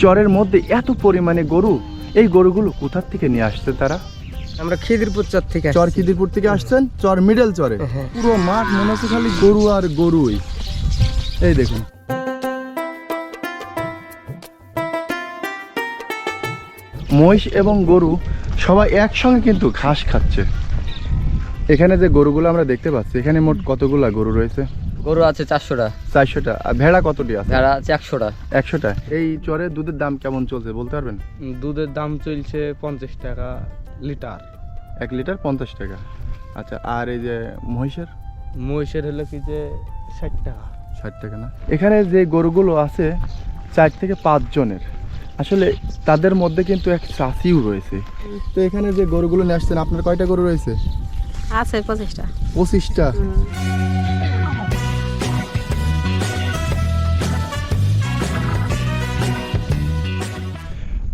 চরের মধ্যে এত পরিমাণে গরু এই গরুগুলো কোথার থেকে নিয়ে আসছে তারা? আমরা খিদিরপুর চর থেকে চর খিদিরপুর থেকে আসছেন? চর মিডল চরে। হ্যাঁ। পুরো মাঠ মনে হচ্ছে খালি গরু আর গরুই। এই দেখুন। মহিষ এবং গরু সবাই একসঙ্গে কিন্তু ঘাস খাচ্ছে। এখানে যে গরুগুলো আমরা দেখতে পাচ্ছি এখানে মোট কতগুলা গরু রয়েছে? গরু আছে চারশোটা। চারশোটা। আর ভেড়া কতটি আছে? ভেড়া আছে একশোটা। একশোটা। এই চরে দুধের দাম কেমন চলছে বলতে পারবেন? দুধের দাম চলছে পঞ্চাশ টাকা লিটার। এক লিটার পঞ্চাশ টাকা। আচ্ছা আর এই যে মহিষের? মহিষের হলো কি যে ষাট টাকা। ষাট টাকা না? এখানে যে গরুগুলো আছে চার থেকে পাঁচ জনের। আসলে তাদের মধ্যে কিন্তু এক চাষিও রয়েছে। তো এখানে যে গরুগুলো নিয়ে আসছেন আপনার কয়টা গরু রয়েছে? আছে পঁচিশটা। পঁচিশটা?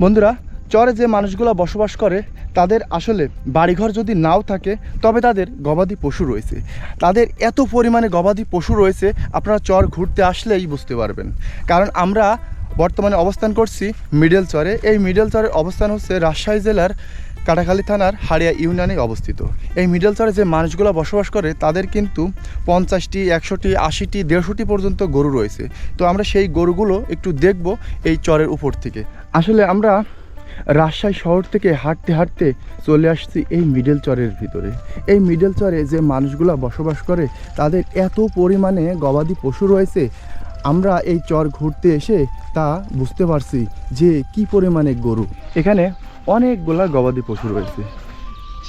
বন্ধুরা, চরে যে মানুষগুলো বসবাস করে, তাদের আসলে বাড়িঘর যদি নাও থাকে, তবে তাদের গবাদি পশু রয়েছে। তাদের এত পরিমাণে গবাদি পশু রয়েছে, আপনারা চর ঘুরতে আসলেই বুঝতে পারবেন। কারণ আমরা বর্তমানে অবস্থান করছি মিডল চরে। এই মিডল চরের অবস্থান হচ্ছে রাজশাহী জেলার কাটাখালী থানার হাড়িয়া ইউনিয়নে অবস্থিত। এই মিডল চরে যে মানুষগুলো বসবাস করে, তাদের কিন্তু পঞ্চাশটি, একশোটি, আশিটি, দেড়শোটি পর্যন্ত গরু রয়েছে। তো আমরা সেই গরুগুলো একটু দেখব এই চরের উপর থেকে। আসলে আমরা রাজশাহী শহর থেকে হাঁটতে হাঁটতে চলে আসছি এই মিডল চরের ভিতরে। এই মিডল চরে যে মানুষগুলো বসবাস করে, তাদের এত পরিমাণে গবাদি পশু রয়েছে, আমরা এই চর ঘুরতে এসে তা বুঝতে পারছি যে কি পরিমাণে গরু। এখানে অনেকগুলা গবাদি পশু রয়েছে।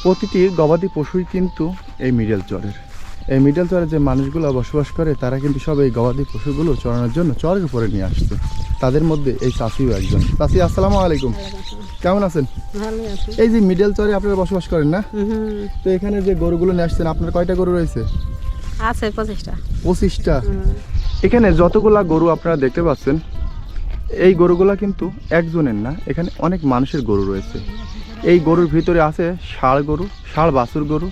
প্রতিটি গবাদি পশুই কিন্তু এই মিডল চরের। এই মিডল চরে যে মানুষগুলো বসবাস করে তারা কিন্তু সব এই গবাদি পশুগুলো চড়ানোর জন্য চরের উপরে নিয়ে আসছে। তাদের মধ্যে এই চাষিও একজন। চাষি আসসালামু আলাইকুম। কেমন আছেন? এই যে মিডল চরে আপনারা বসবাস করেন না? তো এখানে যে গরুগুলো নিয়ে আসছেন আপনার কয়টা গরু রয়েছে? আছে পঁচিশটা। পঁচিশটা। এখানে যতগুলা গরু আপনারা দেখতে পাচ্ছেন এই গরুগুলা কিন্তু একজনের না এখানে অনেক মানুষের গরু রয়েছে। এই গরুর ভিতরে আছে ষাঁড় গরু ষাঁড় বাছুর গরু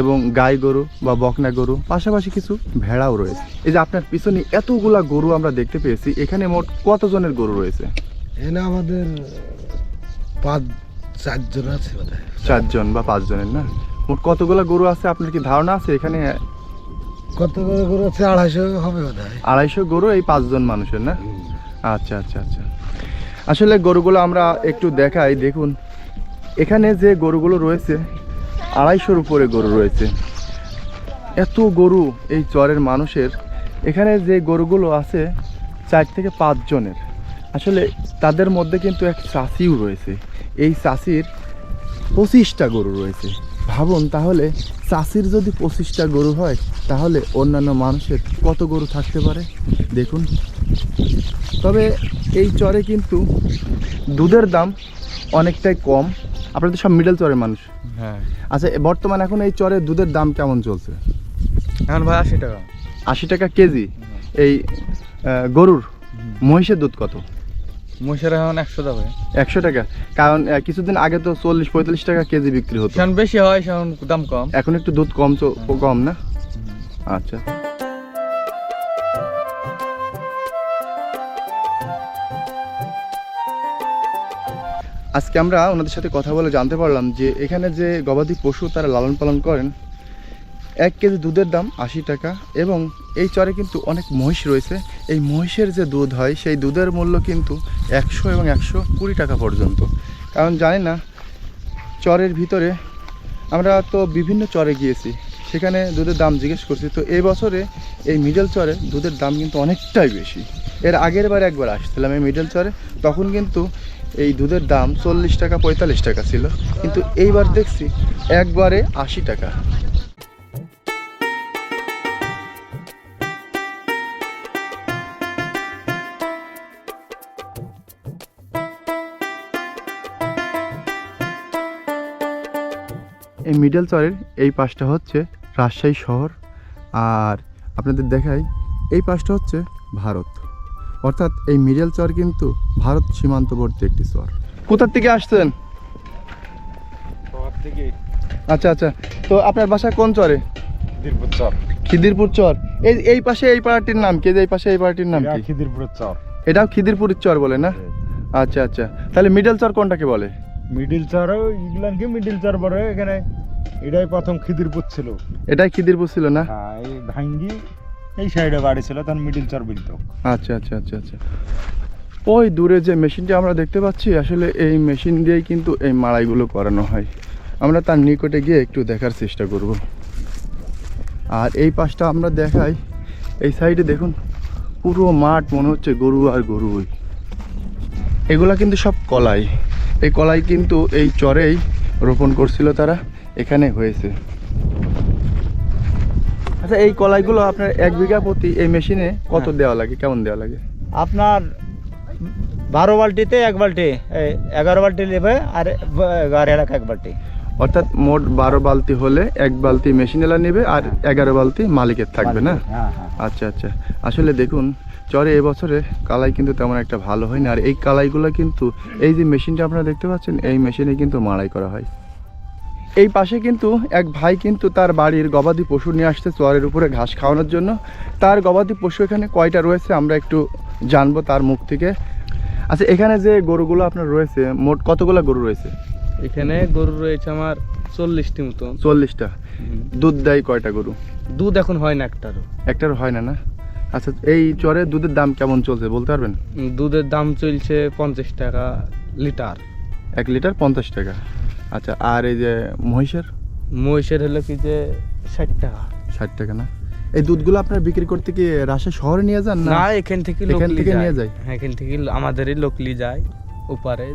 এবং গাই গরু বা বকনা গরু পাশাপাশি কিছু ভেড়াও রয়েছে। এই যে আপনার পিছনে এতগুলা গরু আমরা দেখতে পেয়েছি এখানে মোট কতজনের গরু রয়েছে? এখানে আমাদের পাঁচ চারজন আছে চারজন বা পাঁচজনের না? মোট কতগুলা গরু আছে আপনার কি ধারণা আছে এখানে? কতগুলো করে আছে আড়াইশো হবে আড়াইশো গরু এই পাঁচজন মানুষের না? আচ্ছা আচ্ছা আচ্ছা। আসলে গরুগুলো আমরা একটু দেখাই, দেখুন। এখানে যে গরুগুলো রয়েছে, আড়াইশোর উপরে গরু রয়েছে। এত গরু এই চরের মানুষের। এখানে যে গরুগুলো আছে, চার থেকে পাঁচ জনের। আসলে তাদের মধ্যে কিন্তু এক চাষিও রয়েছে। এই চাষির পঁচিশটা গরু রয়েছে। ভাবুন তাহলে চাষির যদি পঁচিশটা গরু হয় তাহলে অন্যান্য মানুষের কত গরু থাকতে পারে? দেখুন। তবে এই চরে কিন্তু দুধের দাম অনেকটাই কম। আপনারা তো সব মিডল চরের মানুষ। হ্যাঁ। আচ্ছা বর্তমানে এখন এই চরে দুধের দাম কেমন চলছে? এখন ভাই আশি টাকা। আশি টাকা কেজি। এই গরুর মহিষের দুধ কত? মহিষের এখন একশো টাকা। একশো টাকা? কারণ কিছুদিন আগে তো চল্লিশ পঁয়তাল্লিশ টাকা কেজি বিক্রি হতো। বেশি হয় দাম কম। এখন একটু দুধ কম কম না? আচ্ছা। আজকে আমরা ওনাদের সাথে কথা বলে জানতে পারলাম যে এখানে যে গবাদি পশু তারা লালন পালন করেন এক কেজি দুধের দাম আশি টাকা এবং এই চরে কিন্তু অনেক মহিষ রয়েছে। এই মহিষের যে দুধ হয় সেই দুধের মূল্য কিন্তু একশো এবং একশো কুড়ি টাকা পর্যন্ত। কারণ জানি না, চরের ভিতরে আমরা তো বিভিন্ন চরে গিয়েছি, সেখানে দুধের দাম জিজ্ঞেস করছি। তো এই বছরে এই মিডল চরে দুধের দাম কিন্তু অনেকটাই বেশি। এর আগের বার একবার আসছিলাম এই মিডল চরে, তখন কিন্তু এই দুধের দাম চল্লিশ টাকা পঁয়তাল্লিশ টাকা ছিল। কিন্তু এইবার দেখছি একবারে আশি টাকা। মিডল চরের এই পাশটা হচ্ছে রাজশাহী শহর আর আপনাদের দেখাই এই পাশটা হচ্ছে ভারত। অর্থাৎ এই মিডল চর কিন্তু ভারত সীমান্তবর্তী একটি চর। কোথার থেকে আসছেন? আচ্ছা আচ্ছা। তো আপনার বাসা কোন চরে? খিদিরপুর চর। খিদিরপুর চর। এই এই পাশে এই পাড়াটির নাম কি? এই পাশে এই পাড়াটির নাম কি? খিদিরপুরের চর। এটাও খিদিরপুরের চর বলে না? আচ্ছা আচ্ছা। তাহলে মিডল চর কোনটাকে বলে? মিডল চারও এগুলান কি মিডিল চার বড় এখানে। এটাই প্রথম খিদিরপুর ছিল। এটাই খিদিরপুর ছিল না? হ্যাঁ এই ভাঙ্গি এই সাইডে বাড়ি ছিল তখন মিডিল চার বলতো আচ্ছা আচ্ছা আচ্ছা আচ্ছা। ওই দূরে যে মেশিনটা আমরা দেখতে পাচ্ছি আসলে এই মেশিন দিয়েই কিন্তু এই মাড়াইগুলো করানো হয়। আমরা তার নিকটে গিয়ে একটু দেখার চেষ্টা করব। আর এই পাশটা আমরা দেখাই এই সাইডে দেখুন পুরো মাঠ মনে হচ্ছে গরু আর গরুই। এগুলা কিন্তু সব কলাই। এই কলাই কিন্তু এই চরেই রোপণ করছিল তারা। এখানে হয়েছে। আচ্ছা এই কলাইগুলো আপনার এক বিঘা প্রতি এই মেশিনে কত দেওয়া লাগে? কেমন দেওয়া লাগে? আপনার বারো বালতিতে এক বালটি এগারো বালতি নেবে আর এগারো এলাকা এক বালটি অর্থাৎ মোট বারো বালতি হলে এক বালতি মেশিনেলা নেবে আর এগারো বালতি মালিকের থাকবে না? হ্যাঁ হ্যাঁ। আচ্ছা আচ্ছা। আসলে দেখুন চরে এবছরে কালাই কিন্তু তেমন একটা ভালো হয় না। আর এই কালাইগুলো কিন্তু এই যে মেশিনটা আপনারা দেখতে পাচ্ছেন এই মেশিনে কিন্তু মাড়াই করা হয়। এই পাশে কিন্তু এক ভাই কিন্তু তার বাড়ির গবাদি পশু নিয়ে আসছে চরের উপরে ঘাস খাওয়ানোর জন্য। তার গবাদি পশু এখানে কয়টা রয়েছে আমরা একটু জানব তার মুখ থেকে। আচ্ছা এখানে যে গরুগুলো আপনার রয়েছে মোট কতগুলো গরু রয়েছে? এখানে গরু রয়েছে আমার চল্লিশটি মতো চল্লিশটা। দুধ দেয় কয়টা গরু? দুধ এখন হয় না একটারও। একটার হয় না না? আচ্ছা এই চরে দুধের দাম কেমন চলছে বলতে পারবেন? দুধের দাম চলছে পঞ্চাশ টাকা লিটার। এক লিটার পঞ্চাশ টাকা। আচ্ছা আর এই যে মহিষের? মহিষের হলো কি যে ষাট টাকা। ষাট টাকা না? এই দুধগুলো আপনার বিক্রি করতে কি রাজশাহী শহরে নিয়ে যান না? এখান থেকে এখান থেকে নিয়ে যায়? হ্যাঁ, এখান থেকে আমাদেরই লোকলি যায়। ওপারে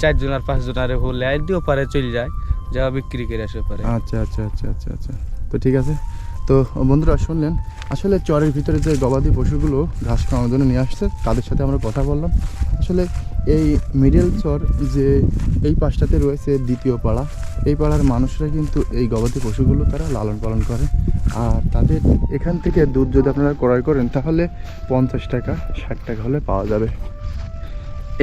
চারজন আর পাঁচজন আর হলে আর দিয়ে ওপারে চলে যায় যা বিক্রি করে আসে ওপারে। আচ্ছা আচ্ছা আচ্ছা আচ্ছা আচ্ছা। তো ঠিক আছে। তো বন্ধুরা শুনলেন? আসলে চরের ভিতরে যে গবাদি পশুগুলো ঘাস খাওয়ানোর জন্য নিয়ে আসছে তাদের সাথে আমরা কথা বললাম। আসলে এই মিডল চর যে এই পাশটাতে রয়েছে দ্বিতীয় পাড়া, এই পাড়ার মানুষরা কিন্তু এই গবাদি পশুগুলো তারা লালন পালন করে। আর তাদের এখান থেকে দুধ যদি আপনারা ক্রয় করেন, তাহলে পঞ্চাশ টাকা, ষাট টাকা হলে পাওয়া যাবে।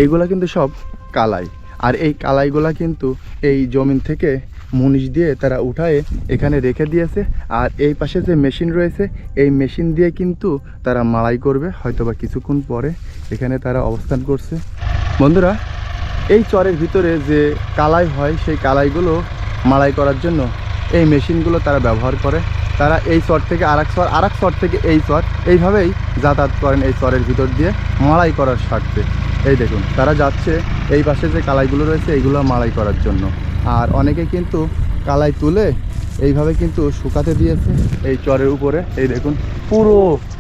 এইগুলা কিন্তু সব কালাই। আর এই কালাইগুলা কিন্তু এই জমিন থেকে মুনিশ দিয়ে তারা উঠায়ে এখানে রেখে দিয়েছে। আর এই পাশে যে মেশিন রয়েছে, এই মেশিন দিয়ে কিন্তু তারা মাড়াই করবে। হয়তোবা কিছুক্ষণ পরে এখানে তারা অবস্থান করছে। বন্ধুরা, এই চরের ভিতরে যে কালাই হয়, সেই কালাইগুলো মাড়াই করার জন্য এই মেশিনগুলো তারা ব্যবহার করে। তারা এই চর থেকে আরেক চর আরেক চর থেকে এই চর, এইভাবেই যাতায়াত করেন এই চরের ভিতর দিয়ে মাড়াই করার স্বার্থে। এই দেখুন, তারা যাচ্ছে, এই পাশে যে কালাইগুলো রয়েছে, এইগুলো মাড়াই করার জন্য। আর অনেকে কিন্তু কালাই তুলে এইভাবে কিন্তু শুকাতে দিয়েছে এই চরের উপরে। এই দেখুন, পুরো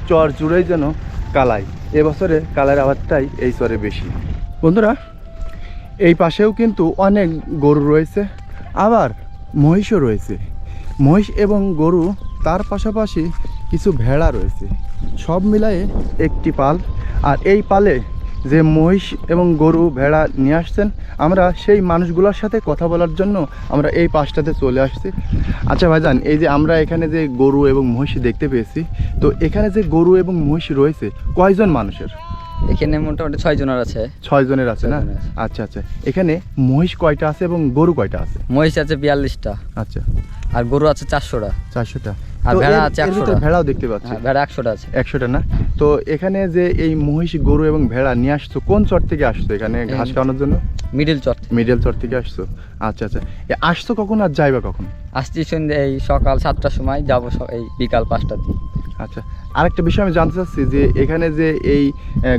চর জুড়েই যেন কালাই। এবছরে কালার আবাদটাই এই চরে বেশি। বন্ধুরা, এই পাশেও কিন্তু অনেক গরু রয়েছে, আবার মহিষও রয়েছে। মহিষ এবং গরু, তার পাশাপাশি কিছু ভেড়া রয়েছে। সব মিলায়ে একটি পাল, আর এই পালে যে মহিষ এবং গরু, ভেড়া নিয়ে আসছেন, আমরা সেই মানুষগুলোর সাথে কথা বলার জন্য আমরা এই পাশটাতে চলে আসছি। আচ্ছা ভাইজান, এই যে আমরা এখানে যে গরু এবং মহিষ দেখতে পেয়েছি, তো এখানে যে গরু এবং মহিষ রয়েছে, কয়জন মানুষের? এখানে মোটামুটি ছয় জনের আছে। ছয় জনের আছে না? আচ্ছা আচ্ছা। এখানে মহিষ কয়টা আছে এবং গরু কয়টা আছে? মহিষ আছে বিয়াল্লিশটা। আচ্ছা। আর গরু আছে চারশোটা। চারশোটা। আর ভেড়া আছে এর ভিতরে 100 টা। ভেড়াও দেখতে পাচ্ছি। হ্যাঁ ভেড়া একশোটা আছে। একশোটা না? তো এখানে যে এই মহিষ গরু এবং ভেড়া নিয়ে আসছো কোন চর থেকে আসছো এখানে ঘাস খাওয়ানোর জন্য? মিডিল চট মিডিয়াল চর থেকে আসছো। আচ্ছা আচ্ছা। আসছো কখন আর যাইবা কখন? আসছি সন্ধ্যে এই সকাল সাতটার সময় যাব এই বিকাল পাঁচটার দিকে। আচ্ছা আরেকটা বিষয় আমি জানতে চাচ্ছি যে এখানে যে এই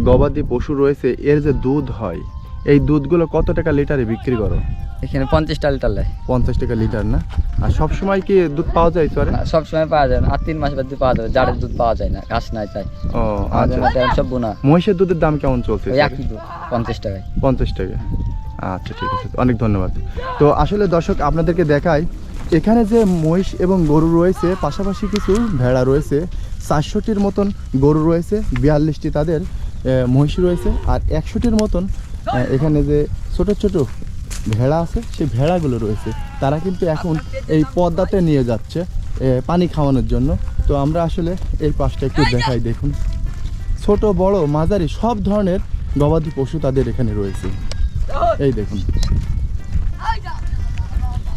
গবাদি পশু রয়েছে এর যে দুধ হয় এই দুধগুলো কত টাকা লিটারে বিক্রি করো? এখানে পঞ্চাশটা লিটার নেয় পঞ্চাশ টাকা লিটার না? আর সব সময় কি দুধ পাওয়া যায় না, সব সময় পাওয়া যায় না আর তিন মাস বাদ দিয়ে পাওয়া যাবে জারের দুধ পাওয়া যায় না ঘাস নাই তাই। ও আচ্ছা। সব বোনা। মহিষের দুধের দাম কেমন চলছে? একই দুধ পঞ্চাশ টাকায়। পঞ্চাশ টাকা। আচ্ছা ঠিক আছে অনেক ধন্যবাদ। তো আসলে দর্শক আপনাদেরকে দেখাই এখানে যে মহিষ এবং গরু রয়েছে, পাশাপাশি কিছু ভেড়া রয়েছে চারশোটির মতন গরু রয়েছে, বিয়াল্লিশটি তাদের মহিষ রয়েছে, আর একশোটির মতন এখানে যে ছোট ছোট ভেড়া আছে, সেই ভেড়াগুলো রয়েছে। তারা কিন্তু এখন এই পদ্মাতে নিয়ে যাচ্ছে পানি খাওয়ানোর জন্য। তো আমরা আসলে এই পাশটা একটু দেখাই, দেখুন। ছোট, বড়, মাঝারি, সব ধরনের গবাদি পশু তাদের এখানে রয়েছে। এই দেখুন।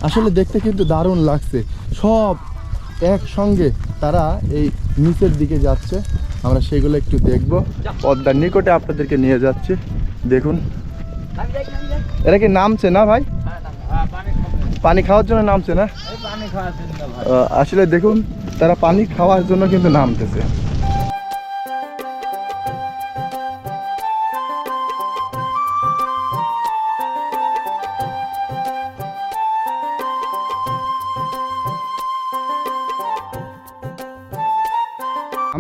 আসলে দেখতে কিন্তু দারুণ লাগছে। সব একসঙ্গে তারা এই নিচের দিকে যাচ্ছে। আমরা সেগুলো একটু দেখব। পদ্মার নিকটে আপনাদেরকে নিয়ে যাচ্ছে। দেখুন। এরা কি নামছে না ভাই? পানি খাওয়ার জন্য নামছে না? আসলে দেখুন তারা পানি খাওয়ার জন্য কিন্তু নামতেছে।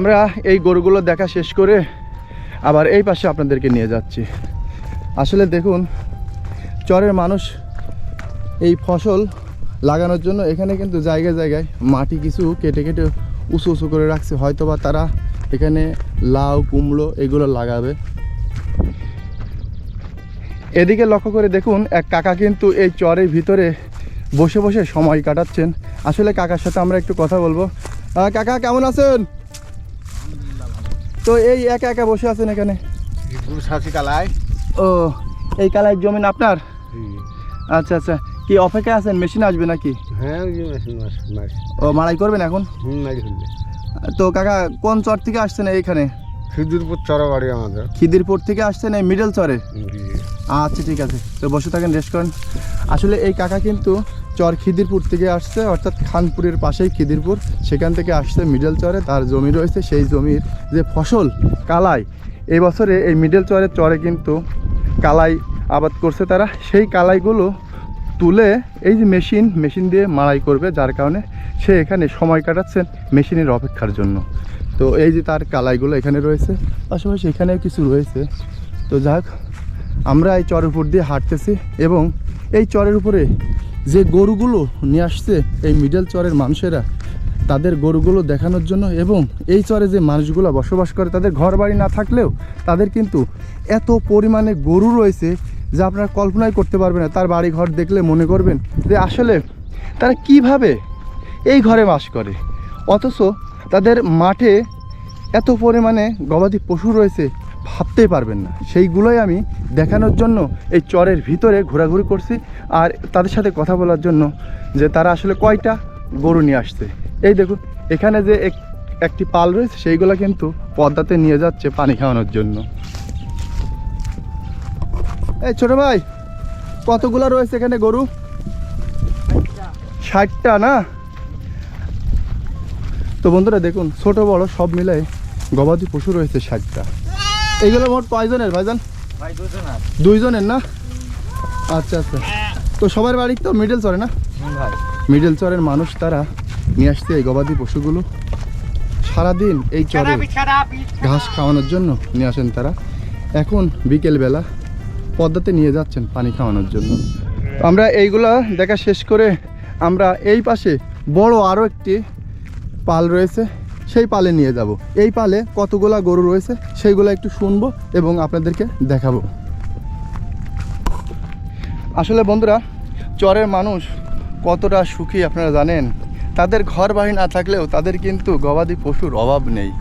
আমরা এই গরুগুলো দেখা শেষ করে আবার এই পাশে আপনাদেরকে নিয়ে যাচ্ছি। আসলে দেখুন, চরের মানুষ এই ফসল লাগানোর জন্য এখানে কিন্তু জায়গায় জায়গায় মাটি কিছু কেটে কেটে উঁচু উঁচু করে রাখছে। হয়তো বা তারা এখানে লাউ, কুমড়ো এগুলো লাগাবে। এদিকে লক্ষ্য করে দেখুন, এক কাকা কিন্তু এই চরের ভিতরে বসে বসে সময় কাটাচ্ছেন। আসলে কাকার সাথে আমরা একটু কথা বলব। কাকা, কেমন আছেন? তো এই একা একা বসে আছেন এখানে? কালায় ও এই কালাই জমিন আপনার? আচ্ছা আচ্ছা। কি অপেক্ষা আছেন? মেশিন আসবে নাকি? হ্যাঁ ও মাড়াই করবেন এখন? তো কাকা কোন চর থেকে আসছেন এইখানে? সিদ্ধুরপুর চড়া বাড়ি আমাদের। খিদিরপুর থেকে আসছেন এই মিডল চরে? আচ্ছা ঠিক আছে। তো বসে থাকেন রেস্ট করেন। আসলে এই কাকা কিন্তু চর খিদিরপুর থেকে আসছে, অর্থাৎ খানপুরের পাশেই খিদিরপুর। সেখান থেকে আসছে মিডল চরে, তার জমি রয়েছে। সেই জমির যে ফসল, কালাই, এই বছরে এই মিডল চরের চরে কিন্তু কালাই আবাদ করছে তারা। সেই কালাইগুলো তুলে এই যে মেশিন মেশিন দিয়ে মাড়াই করবে, যার কারণে সে এখানে সময় কাটাচ্ছেন মেশিনের অপেক্ষার জন্য। তো এই যে তার কালাইগুলো এখানে রয়েছে, পাশাপাশি এখানেও কিছু রয়েছে। তো যাক, আমরা এই চরের উপর দিয়ে হাঁটতেছি এবং এই চরের উপরে যে গরুগুলো নিয়ে আসছে এই মিডল চরের মানুষেরা, তাদের গরুগুলো দেখানোর জন্য এবং এই চরে যে মানুষগুলো বসবাস করে, তাদের ঘর বাড়ি না থাকলেও তাদের কিন্তু এত পরিমাণে গরু রয়েছে যা আপনারা কল্পনাই করতে পারবেন না। তার বাড়ি ঘর দেখলে মনে করবেন যে আসলে তারা কীভাবে এই ঘরে বাস করে। অথচ তাদের মাঠে এত পরিমাণে গবাদি পশু রয়েছে ভাবতেই পারবেন না। সেইগুলোই আমি দেখানোর জন্য এই চরের ভিতরে ঘোরাঘুরি করছি। আর তাদের সাথে কথা বলার জন্য যে তারা আসলে কয়টা গরু নিয়ে আসছে। এই দেখুন, এখানে যে এক- একটি পাল রয়েছে, সেইগুলো কিন্তু পদ্মাতে নিয়ে যাচ্ছে পানি খাওয়ানোর জন্য। এই ছোট ভাই, কতগুলো রয়েছে এখানে গরু? ষাটটা না? তো বন্ধুরা দেখুন, ছোট বড় সব মিলে গবাদি পশু রয়েছে ষাটটা। এগুলো মোট কয়জনের ভাইজান? দুইজনের না? আচ্ছা আচ্ছা। তো সবার বাড়ি তো মিডল চরে না? ভাই। মিডল চরের মানুষ তারা নিয়ে আসছে এই গবাদি পশুগুলো। সারাদিন এই চরে ঘাস খাওয়ানোর জন্য নিয়ে আসেন তারা। এখন বিকেলবেলা পদ্মাতে নিয়ে যাচ্ছেন পানি খাওয়ানোর জন্য। আমরা এইগুলা দেখা শেষ করে আমরা এই পাশে বড় আরও একটি পাল রয়েছে। সেই পালে নিয়ে যাব। এই পালে কতগুলা গরু রয়েছে সেইগুলো একটু শুনব এবং আপনাদেরকে দেখাবো। আসলে বন্ধুরা, চরের মানুষ কতটা সুখী আপনারা জানেন? তাদের ঘর বাড়ি না থাকলেও তাদের কিন্তু গবাদি পশুর অভাব নেই।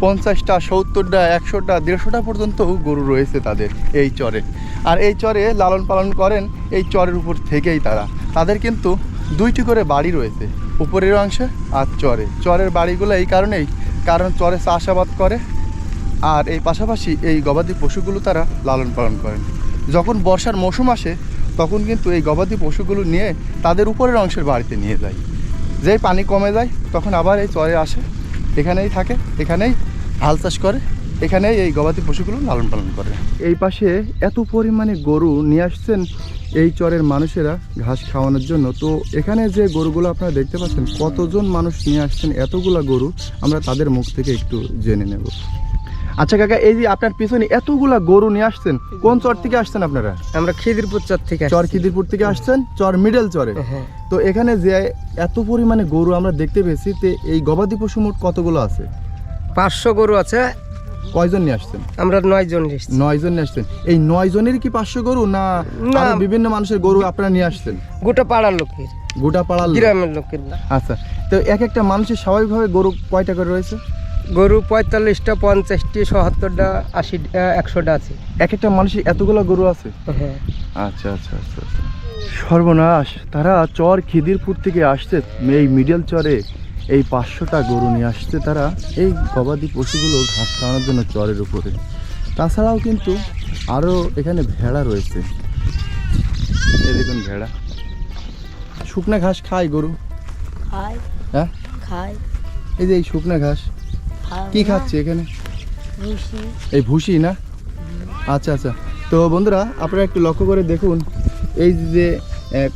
পঞ্চাশটা, সত্তরটা, একশোটা, দেড়শোটা পর্যন্ত গরু রয়েছে তাদের এই চরে। আর এই চরে লালন পালন করেন এই চরের উপর থেকেই তারা। তাদের কিন্তু দুইটি করে বাড়ি রয়েছে। উপরের অংশে আর চরে। চরের বাড়িগুলো এই কারণেই, কারণ চরে চাষাবাদ করে আর এই পাশাপাশি এই গবাদি পশুগুলো তারা লালন পালন করেন যখন বর্ষার মৌসুম আসে, তখন কিন্তু এই গবাদি পশুগুলো নিয়ে তাদের উপরের অংশের বাড়িতে নিয়ে যায়। যেই পানি কমে যায়, তখন আবার এই চরে আসে, এখানেই থাকে, এখানেই হাল চাষ করে, এখানেই এই গবাদি পশুগুলো লালন পালন করে। এই পাশে এত পরিমাণে গরু নিয়ে আসছেন এই চরের মানুষেরা ঘাস খাওয়ানোর জন্য। তো এখানে যে গরুগুলো আপনারা দেখতে পাচ্ছেন কতজন মানুষ নিয়ে আসছেন এতগুলা গরু আমরা তাদের মুখ থেকে একটু জেনে নেব। আচ্ছা কাকা এই যে আপনার পিছনে এতগুলা গরু নিয়ে আসছেন কোন চর থেকে আসছেন আপনারা? আমরা খিদিরপুর চর থেকে চর খিদিরপুর থেকে আসছেন চর মিডল চরে। হ্যাঁ। তো এখানে যে এত পরিমাণে গরু আমরা দেখতে পেয়েছি তে এই গবাদি পশু মোট কতগুলো আছে? পাঁচশো গরু আছে কয়জন নিয়ে আসছেন? আমরা নয় জন নয় জন নিয়ে আসছেন। এই নয় জনের কি পাঁচশো গরু না। আরও বিভিন্ন মানুষের গরু আপনারা নিয়ে আসছেন? গোটা পাড়ার লোকের। গোটা পাড়ার গ্রামের লোকের। আচ্ছা তো এক একটা মানুষের স্বাভাবিকভাবে গরু কয়টা করে রয়েছে? গরু পঁয়তাল্লিশটা পঞ্চাশটি সত্তরটা আশি একশোটা আছে। এক একটা মানুষের এতগুলো গরু আছে? হ্যাঁ। আচ্ছা আচ্ছা আচ্ছা আচ্ছা। সর্বনাশ তারা চর খিদিরপুর থেকে আসছে এই মিডল চরে। এই পাঁচশোটা গরু নিয়ে আসছে তারা এই গবাদি পশুগুলো ঘাস খাওয়ানোর জন্য চরের উপরে। তাছাড়াও কিন্তু আরও এখানে ভেড়া রয়েছে। এই দেখুন ভেড়া। শুকনা ঘাস খায় গরু? খাই হ্যাঁ? খাই এই যে এই শুকনা ঘাস কি খাচ্ছে এখানে? এই ভুসি না? আচ্ছা আচ্ছা। তো বন্ধুরা আপনারা একটু লক্ষ্য করে দেখুন এই যে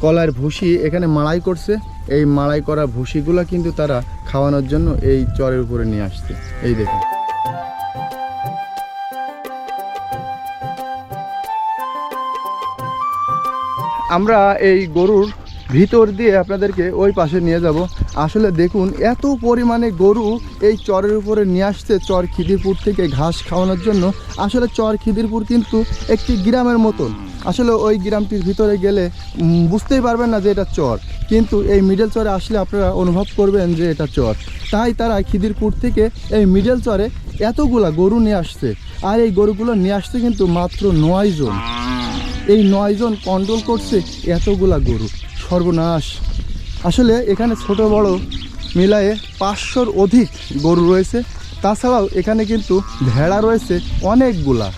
কলার ভুসি এখানে মাড়াই করছে। এই মাড়াই করা ভুসিগুলো কিন্তু তারা খাওয়ানোর জন্য এই চরের উপরে নিয়ে আসছে। এই দেখুন। আমরা এই গরুর ভিতর দিয়ে আপনাদেরকে ওই পাশে নিয়ে যাব। আসলে দেখুন, এত পরিমাণে গরু এই চরের উপরে নিয়ে আসছে, চর খিদিরপুর থেকে ঘাস খাওয়ানোর জন্য। আসলে চর খিদিরপুর কিন্তু একটি গ্রামের মতন। আসলে ওই গ্রামটির ভিতরে গেলে বুঝতেই পারবেন না যে এটা চর। কিন্তু এই মিডল চরে আসলে আপনারা অনুভব করবেন যে এটা চর। তাই তারা খিদিরপুর থেকে এই মিডল চরে এতগুলা গরু নিয়ে আসছে। আর এই গরুগুলো নিয়ে আসছে কিন্তু মাত্র নয় জন। এই নয়জন কন্ট্রোল করছে এতগুলা গরু। সর্বনাশ। আসলে এখানে ছোট বড় মিলায়ে পাঁচশোর অধিক গরু রয়েছে। তাছাড়াও এখানে কিন্তু ভেড়া রয়েছে অনেকগুলা।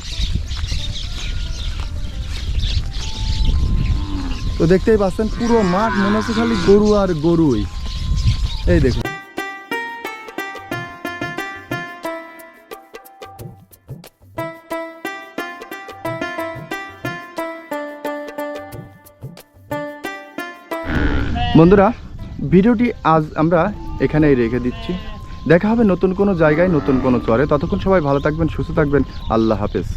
দেখতেই পাচ্ছেন, পুরো মাঠ মনে হচ্ছে খালি গরু আর গরুই। এই দেখুন। বন্ধুরা, ভিডিওটি আজ আমরা এখানেই রেখে দিচ্ছি। দেখা হবে নতুন কোনো জায়গায়, নতুন কোনো চরে। ততক্ষণ সবাই ভালো থাকবেন, সুস্থ থাকবেন। আল্লাহ হাফেজ।